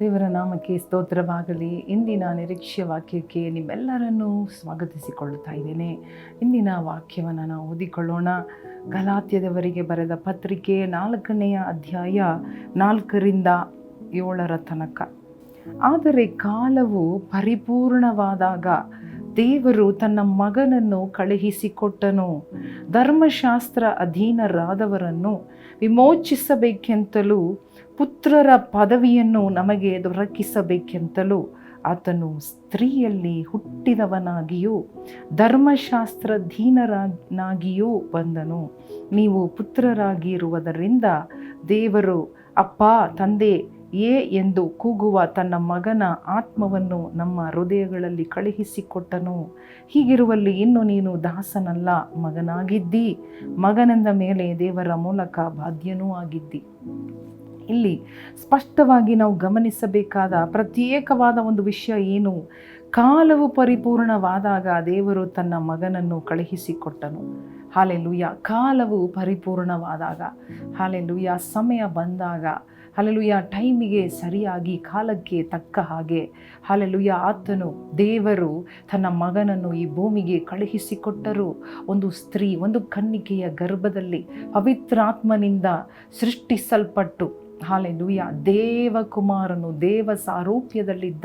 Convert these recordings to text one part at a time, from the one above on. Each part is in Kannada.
ದೇವರ ನಾಮಕ್ಕೆ ಸ್ತೋತ್ರವಾಗಲಿ. ಇಂದಿನ ನಿರೀಕ್ಷೆ ವಾಕ್ಯಕ್ಕೆ ನಿಮ್ಮೆಲ್ಲರನ್ನೂ ಸ್ವಾಗತಿಸಿಕೊಳ್ಳುತ್ತಾ ಇದ್ದೇನೆ. ಇಂದಿನ ವಾಕ್ಯವನ್ನು ನಾವು ಓದಿಕೊಳ್ಳೋಣ. ಗಲಾತ್ಯದವರಿಗೆ ಬರೆದ ಪತ್ರಿಕೆ ನಾಲ್ಕನೆಯ ಅಧ್ಯಾಯ ನಾಲ್ಕರಿಂದ ಏಳರ ತನಕ. ಆದರೆ ಕಾಲವು ಪರಿಪೂರ್ಣವಾದಾಗ ದೇವರು ತನ್ನ ಮಗನನ್ನು ಕಳುಹಿಸಿಕೊಟ್ಟನು. ಧರ್ಮಶಾಸ್ತ್ರ ಅಧೀನರಾದವರನ್ನು ವಿಮೋಚಿಸಬೇಕೆಂತಲೂ, ಪುತ್ರರ ಪದವಿಯನ್ನು ನಮಗೆ ದೊರಕಿಸಬೇಕೆಂತಲೂ, ಆತನು ಸ್ತ್ರೀಯಲ್ಲಿ ಹುಟ್ಟಿದವನಾಗಿಯೂ ಧರ್ಮಶಾಸ್ತ್ರಧೀನರಾಗಿಯೂ ಬಂದನು. ನೀವು ಪುತ್ರರಾಗಿರುವುದರಿಂದ ದೇವರು, ಅಪ್ಪ, ತಂದೆ ಏ ಎಂದು ಕೂಗುವ ತನ್ನ ಮಗನ ಆತ್ಮವನ್ನು ನಮ್ಮ ಹೃದಯಗಳಲ್ಲಿ ಕಳುಹಿಸಿಕೊಟ್ಟನು. ಹೀಗಿರುವಲ್ಲಿ ಇನ್ನು ನೀನು ದಾಸನಲ್ಲ, ಮಗನಾಗಿದ್ದಿ. ಮಗನೆಂದ ಮೇಲೆ ದೇವರ ಮೂಲಕ ಬಾಧ್ಯನೂ ಆಗಿದ್ದಿ. ಇಲ್ಲಿ ಸ್ಪಷ್ಟವಾಗಿ ನಾವು ಗಮನಿಸಬೇಕಾದ ಪ್ರತ್ಯೇಕವಾದ ಒಂದು ವಿಷಯ ಏನು? ಕಾಲವು ಪರಿಪೂರ್ಣವಾದಾಗ ದೇವರು ತನ್ನ ಮಗನನ್ನು ಕಳುಹಿಸಿಕೊಟ್ಟನು. ಹಾಲೆಲುಯ್ಯ, ಕಾಲವು ಪರಿಪೂರ್ಣವಾದಾಗ. ಹಾಲೆಲುಯ್ಯ, ಸಮಯ ಬಂದಾಗ. ಹಾಲೆಲುಯ್ಯ ಟೈಮಿಗೆ ಸರಿಯಾಗಿ, ಕಾಲಕ್ಕೆ ತಕ್ಕ ಹಾಗೆ. ಹಲಲುಯ ಆತನು ದೇವರು ತನ್ನ ಮಗನನ್ನು ಈ ಭೂಮಿಗೆ ಕಳುಹಿಸಿಕೊಟ್ಟರು. ಒಂದು ಸ್ತ್ರೀ, ಒಂದು ಕನ್ನಿಕೆಯ ಗರ್ಭದಲ್ಲಿ ಪವಿತ್ರಾತ್ಮನಿಂದ ಸೃಷ್ಟಿಸಲ್ಪಟ್ಟು. ಹಾಲೆಲುಯ್ಯ ದೇವಕುಮಾರನು ದೇವ ಸಾರೂಪ್ಯದಲ್ಲಿದ್ದ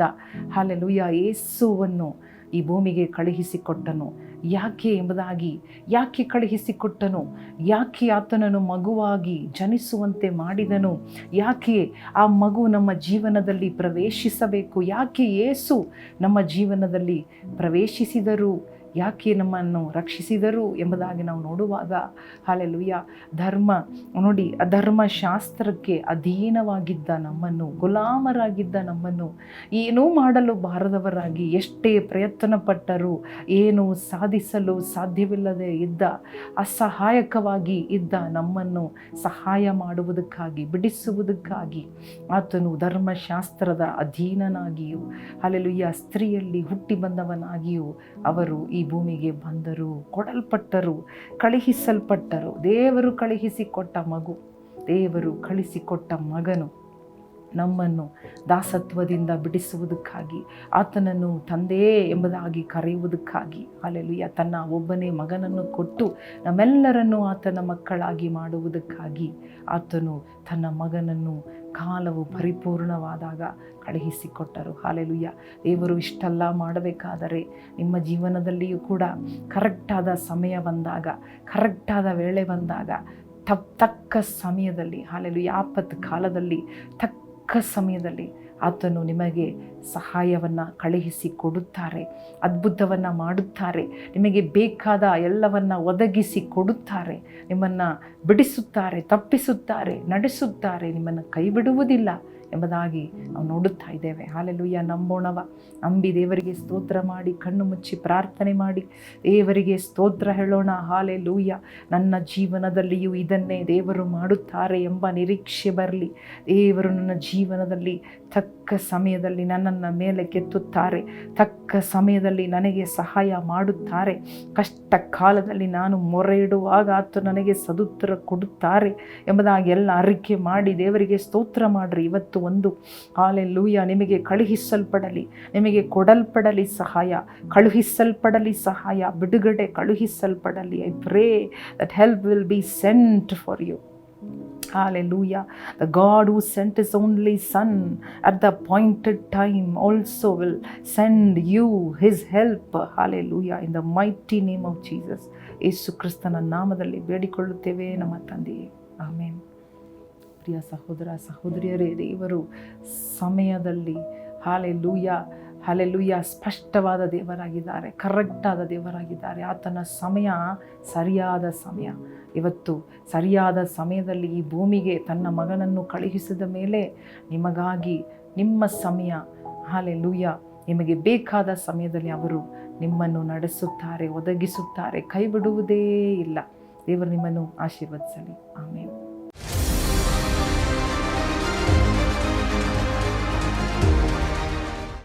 ಹಾಲೆಲುಯ್ಯ ಯೇಸುವನ್ನು ಈ ಭೂಮಿಗೆ ಕಳುಹಿಸಿಕೊಟ್ಟನು. ಯಾಕೆ ಎಂಬುದಾಗಿ, ಯಾಕೆ ಕಳುಹಿಸಿಕೊಟ್ಟನು? ಯಾಕೆ ಆತನನ್ನು ಮಗುವಾಗಿ ಜನಿಸುವಂತೆ ಮಾಡಿದನು? ಯಾಕೆ ಆ ಮಗು ನಮ್ಮ ಜೀವನದಲ್ಲಿ ಪ್ರವೇಶಿಸಬೇಕು? ಯಾಕೆ ಏಸು ನಮ್ಮ ಜೀವನದಲ್ಲಿ ಪ್ರವೇಶಿಸಿದರು? ಯಾಕೆ ನಮ್ಮನ್ನು ರಕ್ಷಿಸಿದರು ಎಂಬುದಾಗಿ ನಾವು ನೋಡುವಾಗ, ಹಾಲೆಲುಯ್ಯ, ಧರ್ಮ, ನೋಡಿ ಧರ್ಮಶಾಸ್ತ್ರಕ್ಕೆ ಅಧೀನವಾಗಿದ್ದ ನಮ್ಮನ್ನು, ಗುಲಾಮರಾಗಿದ್ದ ನಮ್ಮನ್ನು, ಏನೂ ಮಾಡಲು ಬಾರದವರಾಗಿ ಎಷ್ಟೇ ಪ್ರಯತ್ನ ಪಟ್ಟರೂ ಏನು ಸಾಧಿಸಲು ಸಾಧ್ಯವಿಲ್ಲದೆ ಇದ್ದ, ಅಸಹಾಯಕವಾಗಿ ಇದ್ದ ನಮ್ಮನ್ನು ಸಹಾಯ ಮಾಡುವುದಕ್ಕಾಗಿ, ಬಿಡಿಸುವುದಕ್ಕಾಗಿ ಆತನು ಧರ್ಮಶಾಸ್ತ್ರದ ಅಧೀನನಾಗಿಯೂ, ಹಾಲೆಲುಯ್ಯ, ಸ್ತ್ರೀಯಲ್ಲಿ ಹುಟ್ಟಿ ಬಂದವನಾಗಿಯೂ ಅವರು ಈ ಭೂಮಿಗೆ ಬಂದರು, ಕೊಡಲ್ಪಟ್ಟರು, ಕಳುಹಿಸಲ್ಪಟ್ಟರು. ದೇವರು ಕಳುಹಿಸಿಕೊಟ್ಟ ಮಗು, ದೇವರು ಕಳಿಸಿಕೊಟ್ಟ ಮಗನು ನಮ್ಮನ್ನು ದಾಸತ್ವದಿಂದ ಬಿಡಿಸುವುದಕ್ಕಾಗಿ, ಆತನನ್ನು ತಂದೆ ಎಂಬುದಾಗಿ ಕರೆಯುವುದಕ್ಕಾಗಿ. ಅಲ್ಲೆಲುಯ್ಯ ತನ್ನ ಒಬ್ಬನೇ ಮಗನನ್ನು ಕೊಟ್ಟು ನಮ್ಮೆಲ್ಲರನ್ನು ಆತನ ಮಕ್ಕಳಾಗಿ ಮಾಡುವುದಕ್ಕಾಗಿ ಆತನು ತನ್ನ ಮಗನನ್ನು ಕಾಲವು ಪರಿಪೂರ್ಣವಾದಾಗ ಕಳುಹಿಸಿಕೊಟ್ಟರು. ಹಾಲೆಲುಯ್ಯ. ದೇವರು ಇಷ್ಟೆಲ್ಲ ಮಾಡಬೇಕಾದರೆ ನಿಮ್ಮ ಜೀವನದಲ್ಲಿಯೂ ಕೂಡ ಕರೆಕ್ಟಾದ ಸಮಯ ಬಂದಾಗ, ಕರೆಕ್ಟಾದ ವೇಳೆ ಬಂದಾಗ ತಕ್ಕ ಸಮಯದಲ್ಲಿ ಹಾಲೆಲು ಆಪತ್ ಕಾಲದಲ್ಲಿ, ತಕ್ಕ ಸಮಯದಲ್ಲಿ ಆತನು ನಿಮಗೆ ಸಹಾಯವನ್ನು ಕಳುಹಿಸಿ ಕೊಡುತ್ತಾರೆ, ಅದ್ಭುತವನ್ನು ಮಾಡುತ್ತಾರೆ, ನಿಮಗೆ ಬೇಕಾದ ಎಲ್ಲವನ್ನು ಒದಗಿಸಿ ಕೊಡುತ್ತಾರೆ, ನಿಮ್ಮನ್ನು ಬಿಡಿಸುತ್ತಾರೆ, ತಪ್ಪಿಸುತ್ತಾರೆ, ನಡೆಸುತ್ತಾರೆ, ನಿಮ್ಮನ್ನು ಕೈ ಬಿಡುವುದಿಲ್ಲ ಎಂಬುದಾಗಿ ನಾವು ನೋಡುತ್ತಾ ಇದ್ದೇವೆ. ಹಾಲೆಲುಯ್ಯ, ನಂಬೋಣವ. ಅಂಬಿ, ದೇವರಿಗೆ ಸ್ತೋತ್ರ ಮಾಡಿ, ಕಣ್ಣು ಮುಚ್ಚಿ ಪ್ರಾರ್ಥನೆ ಮಾಡಿ. ದೇವರಿಗೆ ಸ್ತೋತ್ರ ಹೇಳೋಣ. ಹಾಲೆ ಲೂಯ್ಯ ನನ್ನ ಜೀವನದಲ್ಲಿಯೂ ಇದನ್ನೇ ದೇವರು ಮಾಡುತ್ತಾರೆ ಎಂಬ ನಿರೀಕ್ಷೆ ಬರಲಿ. ದೇವರು ನನ್ನ ಜೀವನದಲ್ಲಿ ತಕ್ಕ ಸಮಯದಲ್ಲಿ ನನ್ನನ್ನು ಮೇಲೆ ಕೆತ್ತುತ್ತಾರೆ. ತಕ್ಕ ಸಮಯದಲ್ಲಿ ನನಗೆ ಸಹಾಯ ಮಾಡುತ್ತಾರೆ. ಕಷ್ಟ ಕಾಲದಲ್ಲಿ ನಾನು ಮೊರೆ ಇಡುವಾಗ ಆತು ನನಗೆ ಸದುತ್ತರ ಕೊಡುತ್ತಾರೆ ಎಂಬುದಾಗಿ ಎಲ್ಲ ಅರಿಕೆ ಮಾಡಿ ದೇವರಿಗೆ ಸ್ತೋತ್ರ ಮಾಡಿರಿ. ಇವತ್ತು ಒಂದು ಆಲೆ ಲೂಯ ನಿಮಗೆ ಕಳುಹಿಸಲ್ಪಡಲಿ ನಿಮಗೆ ಕೊಡಲ್ಪಡಲಿ ಸಹಾಯ ಕಳುಹಿಸಲ್ಪಡಲಿ ಸಹಾಯ ಬಿಡುಗಡೆ ಕಳುಹಿಸಲ್ಪಡಲಿ I pray that help will be sent for you Hallelujah. The God who sent His only Son at the appointed time also will send you His help. Hallelujah. In the mighty name of Jesus. Yesu ಕ್ರಿಸ್ತನ ನಾಮದಲ್ಲಿ ಬೇಡಿಕೊಳ್ಳುತ್ತೇವೆ ನಮ್ಮ ತಂದೆಯೇ ಆಮೇನ್ ಪ್ರಿಯ ಸಹೋದರ, ಸಹೋದರಿಯರೇ, ದೇವರು ಸಮಯದಲ್ಲಿ ಹಾಲೆ ಲೂಯ್ಯ ಹಾಲೆ ಲೂಯ್ಯ ಸ್ಪಷ್ಟವಾದ ದೇವರಾಗಿದ್ದಾರೆ, ಕರೆಕ್ಟಾದ ದೇವರಾಗಿದ್ದಾರೆ. ಆತನ ಸಮಯ ಸರಿಯಾದ ಸಮಯ. ಇವತ್ತು ಸರಿಯಾದ ಸಮಯದಲ್ಲಿ ಈ ಭೂಮಿಗೆ ತನ್ನ ಮಗನನ್ನು ಕಳುಹಿಸಿದ ಮೇಲೆ ನಿಮಗಾಗಿ ನಿಮ್ಮ ಸಮಯ ಹಾಲೆ ಲೂಯ್ಯ ನಿಮಗೆ ಬೇಕಾದ ಸಮಯದಲ್ಲಿ ಅವರು ನಿಮ್ಮನ್ನು ನಡೆಸುತ್ತಾರೆ, ಒದಗಿಸುತ್ತಾರೆ ಕೈ ಬಿಡುವುದೇ ಇಲ್ಲ. ದೇವರು ನಿಮ್ಮನ್ನು ಆಶೀರ್ವದಿಸಲಿ. ಆಮೇಲೆ